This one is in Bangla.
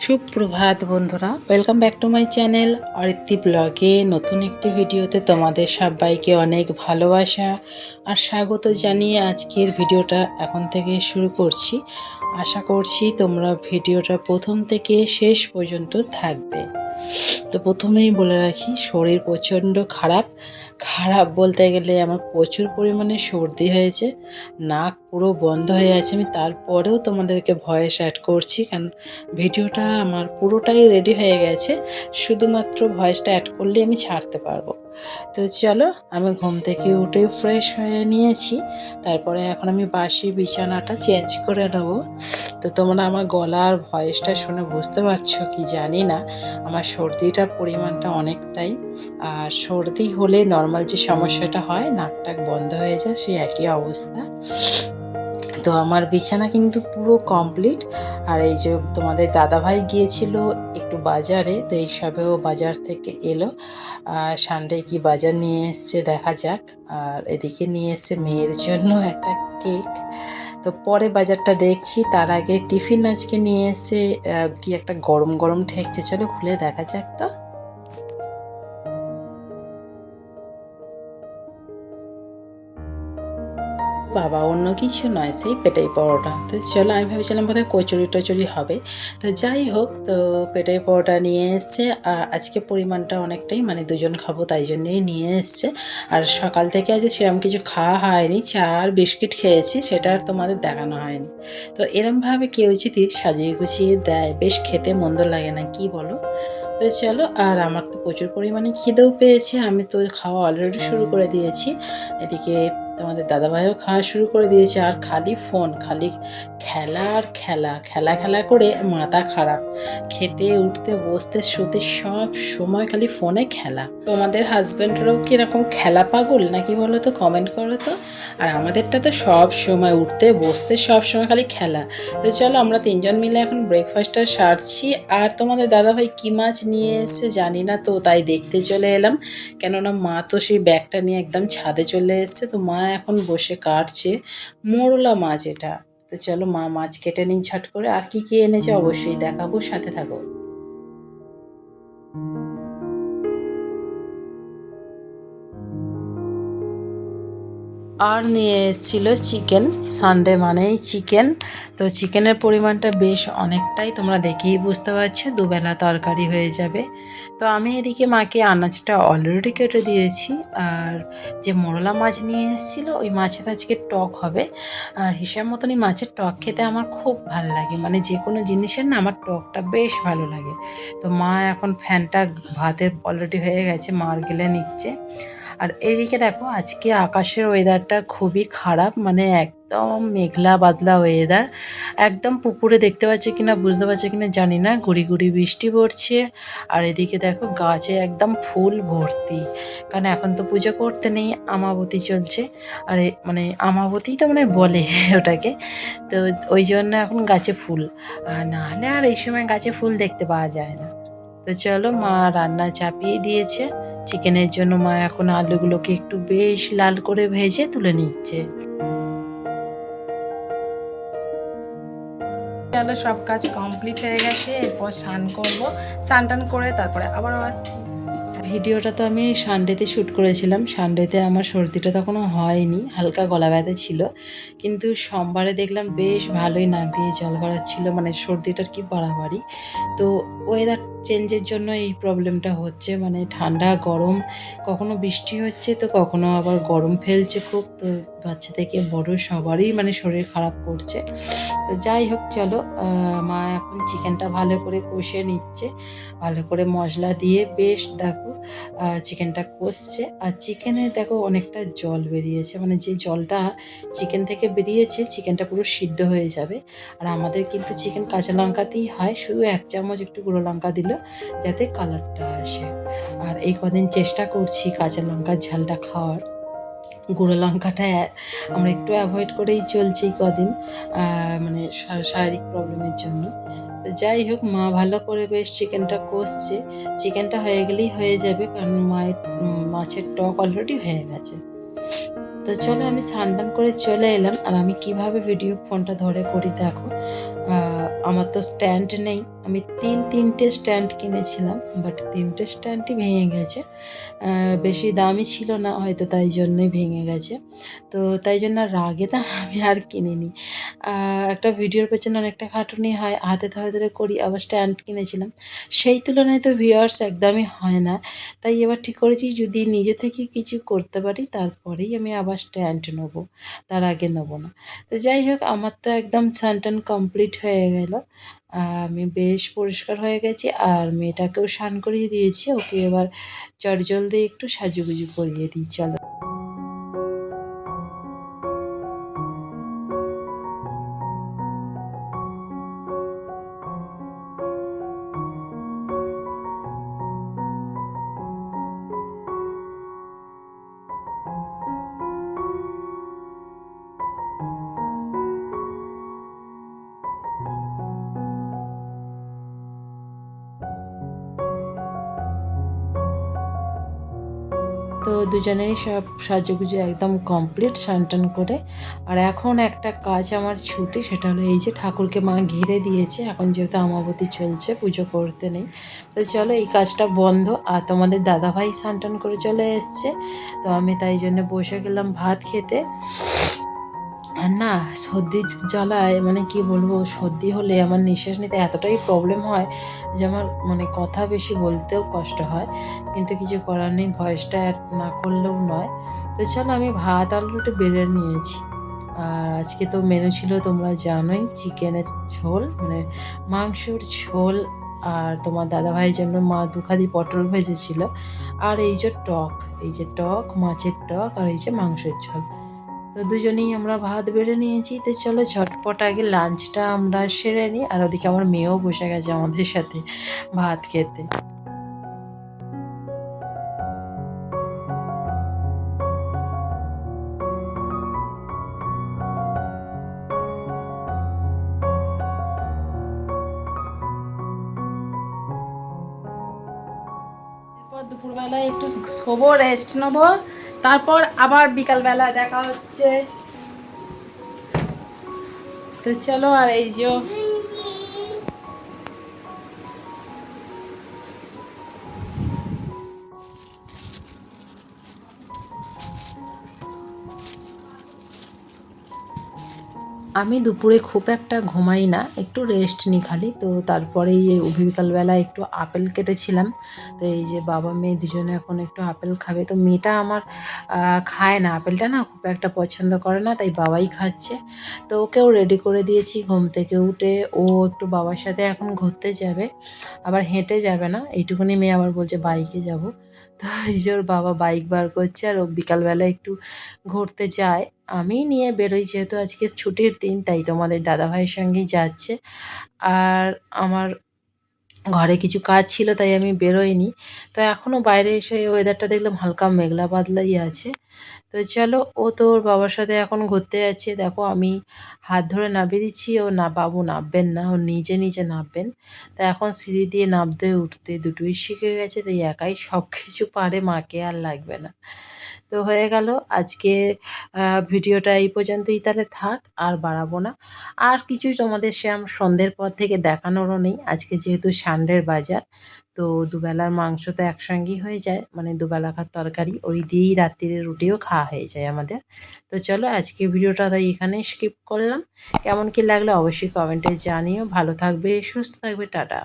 সুপ্রভাত বন্ধুরা welcome back to my channel Aritri ব্লগে নতুন একটি ভিডিওতে তোমাদের সবাইকে অনেক ভালোবাসা আর স্বাগত জানিয়ে আজকের ভিডিওটা এখন থেকে শুরু করছি। আশা করছি তোমরা ভিডিওটা প্রথম থেকে শেষ পর্যন্ত থাকবে। তো প্রথমেই বলে রাখি, শরীর প্রচণ্ড খারাপ। খারাপ বলতে গেলে আমার প্রচুর পরিমাণে সর্দি হয়েছে, নাক পুরো বন্ধ হয়ে আছে। আমি তারপরেও তোমাদেরকে ভয়েস অ্যাড করছি, কারণ ভিডিওটা আমার পুরোটাই রেডি হয়ে গেছে। শুধুমাত্র ভয়েসটা অ্যাড করলে আমি ছাড়তে পারব। তো চলো, আমি ঘুম থেকে উঠে ফ্রেশ হয়ে নিয়েছি। তারপরে এখন আমি বাসি বিছানাটা চেঞ্জ করে নেব। তো তোমরা আমার গলার ভয়েসটা শুনে বুঝতে পারছ কি জানি না। আমার সর্দিটার পরিমাণটা অনেকটাই। আর সর্দি হলে নর্মাল যে সমস্যাটা হয় নাক টাক বন্ধ হয়ে যায়, সেই একই অবস্থা। তো আমার বিছানা কিন্তু পুরো কমপ্লিট আর এই যে তোমাদের দাদাভাই গিয়েছিল একটু বাজারে, তো এই সবেও বাজার থেকে এলো। আর সানডে কি বাজার নিয়ে এসছে দেখা যাক। আর এদিকে নিয়ে এসছে মেয়ের জন্য একটা কেক। তো পরে বাজারটা দেখছি, তার আগে টিফিন আজকে নিয়ে এসে কি একটা গরম গরম ঠেকছে। চলো খুলে দেখা যাক তো। বাবা অন্য কিছু নয়, সেই পেটাই পরোটা। তো চলো আমি ভেবেছিলাম বোধহয় কচুরি টচুরি হবে। তো যাই হোক, তো পেটাই পরোটা নিয়ে এসছে। আর আজকে পরিমাণটা অনেকটাই মানে দুজন খাব তাই জন্যেই নিয়ে এসছে। আর সকাল থেকে আজ সেরকম কিছু খাওয়া হয়নি। চা আর বিস্কিট খেয়েছি, সেটা আর তোমাদের দেখানো হয়নি। তো এরমভাবে কেউ যদি সাজিয়ে গুছিয়ে দেয়, বেশ খেতে মন্দ লাগে না, কি বলো? তো চলো, আর আমার তো প্রচুর পরিমাণে খিদেও পেয়েছে। আমি তো খাওয়া অলরেডি শুরু করে দিয়েছি। এদিকে তোমাদের দাদাভাইও খাওয়া শুরু করে দিয়েছে আর খালি ফোন, খালি খেলা আর খেলা খেলা খেলা করে মাথা খারাপ। খেতে, উঠতে, বসতে, শুতে সব সময় খালি ফোনে খেলা। তোমাদের হাজব্যান্ডরাও কি এরকম খেলা পাগল নাকি বলো তো কমেন্ট করো তো। আর আমাদেরটা তো সব সময় উঠতে, বসতে সব সময় খালি খেলা। তো চলো আমরা তিনজন মিলে এখন ব্রেকফাস্টটা সারছি। আর তোমাদের দাদাভাই কী মাছ নিয়ে এসছে জানি না তো, তাই দেখতে চলে এলাম। কেননা মা তো সেই ব্যাগটা নিয়ে একদম ছাদে চলে এসছে, তো মা এখন বসে কাটছে। মোরলা মাছ এটা। তো চলো মা মাছ কেটে নিন ঝট করে। আর কি কি এনেছে অবশ্যই দেখাবো, সাথে থাকো। আর নিয়ে এসেছিল চিকেন সানডে মানেই চিকেন। তো চিকেনের পরিমাণটা বেশ অনেকটাই তোমরা দেখেই বুঝতে পারছ, দুবেলা তরকারি হয়ে যাবে। তো আমি এদিকে মাকে আনাজটা অলরেডি কেটে দিয়েছি। আর যে মোরলা মাছ নিয়ে এসেছিল, ওই মাছের আজকে টক হবে। আর হিসাব মতনই মাছের টক খেতে আমার খুব ভালো লাগে। মানে যে কোনো জিনিসের না আমার টকটা বেশ ভালো লাগে। তো মা এখন ফ্যানটা ভাতের অলরেডি হয়ে গেছে মার গেলে নিচ্ছে। আর এদিকে দেখো, আজকে আকাশের ওয়েদারটা খুবই খারাপ মানে একদম মেঘলা বাদলা ওয়েদার একদম পুকুরে দেখতে পাচ্ছি কিনা, বুঝতে পারছি কিনা জানি না, গুড়ি গুড়ি বৃষ্টি পড়ছে। আর এদিকে দেখো, গাছে একদম ফুল ভর্তি। কারণ এখন তো পুজো করতে নেই, আমাবতী চলছে। আর মানে আমাবতী তো মানে বলে ওটাকে। তো ওই জন্য এখন গাছে ফুল। নাহলে আর এই সময় গাছে ফুল দেখতে পাওয়া যায় না। তো চলো মা রান্না চাপিয়ে দিয়েছে। চিকেনের জন্য মা এখন আলুগুলোকে একটু বেশ লাল করে ভেজে তুলে নিচ্ছে। চলো সব কাজ কমপ্লিট হয়ে গেছে এরপর স্নান করব। স্নান টান করে তারপরে আবারও আসছি। ভিডিওটা তো আমি সানডেতে শ্যুট করেছিলাম। সানডেতে আমার সর্দিটা তখনও হয়নি হালকা গলা ব্যথা ছিল। কিন্তু সোমবারে দেখলাম বেশ ভালোই নাক দিয়ে জল গড়াচ্ছিল মানে সর্দিটার কি বাড়াবাড়ি তো ওয়েদার চেঞ্জের জন্য এই প্রবলেমটা হচ্ছে। মানে ঠান্ডা, গরম, কখনো বৃষ্টি হচ্ছে তো কখনো আবার গরম ফেলছে খুব। তো বাচ্চা থেকে বড় সবারই মানে শরীর খারাপ করছে। তো যাই হোক, চলো মা এখন চিকেনটা ভালো করে কষে নিচ্ছে। ভালো করে মশলা দিয়ে বেশ দেখো চিকেনটা কষছে। আর চিকেনে দেখো অনেকটা জল বেরিয়েছে। মানে যে জলটা চিকেন থেকে বেরিয়েছে চিকেনটা পুরো সিদ্ধ হয়ে যাবে। আর আমাদের কিন্তু চিকেন কাঁচা লঙ্কাতেই হয়। শুধু এক চামচ একটু গুঁড়ো লঙ্কা দিল যাতে কালারটা আসে। আর এই কদিন চেষ্টা করছি কাঁচা লঙ্কার ঝালটা খাওয়ার। গুঁড়ো লঙ্কাটা আমরা একটু অ্যাভয়েড করেই চলছি কদিন মানে শারীরিক প্রবলেমের জন্য। তো যাই হোক, মা ভালো করে বেশ চিকেনটা কষছে। চিকেনটা হয়ে গেলেই হয়ে যাবে, কারণ মায়ের মাছের টক অলরেডি হয়ে গেছে। তো চলো আমি স্নান করে চলে এলাম। আর আমি কীভাবে ভিডিও ফোনটা ধরে করি দেখো। আমার তো স্ট্যান্ড নেই। আমি তিন, তিনটে স্ট্যান্ড কিনেছিলাম বাট তিনটে স্ট্যান্ডই ভেঙে গেছে। বেশি দামি ছিল না, হয়তো তাই জন্যই ভেঙে গেছে। তো তাই জন্য রাগে না, আমি আর কিনিনি। একটা ভিডিওর পেছনে অনেকটা খাটুনি হয়, হাতে ধরে ধরে করি, আবার স্ট্যান্ড কিনেছিলাম। সেই তুলনায় তো ভিউয়ার্স একদমই হয় না। তাই এবার ঠিক করেছি, যদি নিজে থেকে কিছু করতে পারি, তারপরেই আমি আবার স্ট্যান্ড নেব, তার আগে নেব না। তো যাই হোক, আমার তো একদম স্নান কমপ্লিট হয়ে গেল। আমি বেশ পরিষ্কার হয়ে গেছি আর মেয়েটাকেও স্নান করিয়ে দিয়েছি। ওকে এবার চটজল দিয়ে একটু সাজুগুজু করিয়ে দিই, চলো। তো দুজনেই সব সাজুগুজু একদম কমপ্লিট টান করে। আর এখন একটা কাজ আমার ছুটি, সেটা হলো এই যে ঠাকুরকে মা ঘিরে দিয়েছে, এখন যেহেতু আমাবতী চলছে, পুজো করতে নেই। তো চলো এই কাজটা বন্ধ, আর তোমাদের দাদাভাই সান্টান করে চলে এসছে। তো আমি তাই জন্য বসে গেলাম ভাত খেতে। আর না সর্দির জ্বালায় মানে কি বলব, সর্দি হলে আমার নিঃশ্বাস নিতে এতটাই প্রবলেম হয় যে আমার মানে কথা বেশি বলতেও কষ্ট হয়। কিন্তু কিছু করার নেই, ভয়েসটা অ্যাড না করলেও নয়। তো চলো আমি ভাত আলুটা বেড়ে নিয়েছি। আর আজকে তো মেনু ছিল তোমরা জানোই, চিকেনের ঝোল মানে মাংসর ঝোল। আর তোমার দাদাভাইয়ের জন্য মা দুখাদি পটল ভেজেছিল। আর এই যে টক, এই যে টক, মাছের টক, আর এই যে মাংসের ঝোল। তো দুজনেই আমরা ভাত বেড়ে নিয়েছি। তো চলো ঝটপট আগে লাঞ্চটা আমরা সেরে নিই। আর ওদিকে আমার মেয়েও বসে গেছে আমাদের সাথে ভাত খেতে। দুপুরবেলায় একটু শোবো রেস্ট নেব। তারপর আবার বিকালবেলা দেখা হচ্ছে। তো চলো আর এই যে আমি দুপুরে খুব একটা ঘুমাই না, একটু রেস্ট নিই খালি। তো তারপরে এই বিকালবেলা একটু আপেল কেটেছিলাম, তো এই যে বাবা মেয়ে দুজনে এখন একটু আপেল খাবে। তো মেয়েটা আমার খায় না, আপেলটা না খুব একটা পছন্দ করে না, তাই বাবাই খাচ্ছে। তো ওকেও রেডি করে দিয়েছি ঘুম থেকে উঠে। ও একটু বাবার সাথে এখন ঘুরতে যাবে, আবার হেঁটে যাবে না। এইটুকুনি মেয়ে আবার বলছে, বাইকে যাব। তো এই যে ওর বাবা বাইক বার করছে, আর ও বিকালবেলা একটু ঘুরতে যায় আমি নিয়ে বেরোই যেহেতু আজকে ছুটির দিন, তাই তোমাদের দাদাভাইয়ের সঙ্গেই যাচ্ছে। আর আমার ঘরে কিছু কাজ ছিল, তাই আমি বেরোইনি। তো এখনও বাইরে এসে ওয়েদারটা দেখলাম হালকা মেঘলা বাদলাই আছে। তো চলো, ও তো ওর বাবার সাথে এখন ঘুরতে যাচ্ছে। দেখো, আমি হাত ধরে নামিয়ে দিচ্ছি ও না, বাবু নামবেন না, ও নিজে নিজে নামবেন। তা এখন সিঁড়ি দিয়ে নামতে, উঠতে দুটোই শিখে গেছে, তাই একাই সব কিছু পারে, মাকে আর লাগবে না। তো হয়ে গেল। আজকে ভিডিওটা এই পর্যন্তই তাহলে থাক, আর বাড়াবো না। আর কিছু তোমাদের শ্যাম সন্ধ্যের পর থেকে দেখানোরও নেই। আজকে যেহেতু সানডের বাজার, তো দুবেলার মাংস তো একসঙ্গেই হয়ে যায় মানে দুবেলাকার তরকারি, ওই দিয়েই রাত্রিরে রুটিও খাওয়া হয়ে যায় আমাদের। তো চলো, আজকে ভিডিওটা তাই এখানে স্কিপ করলাম। কেমন কি লাগল অবশ্যই কমেন্টে জানিও। ভালো থাকবে, সুস্থ থাকবে, টাটা।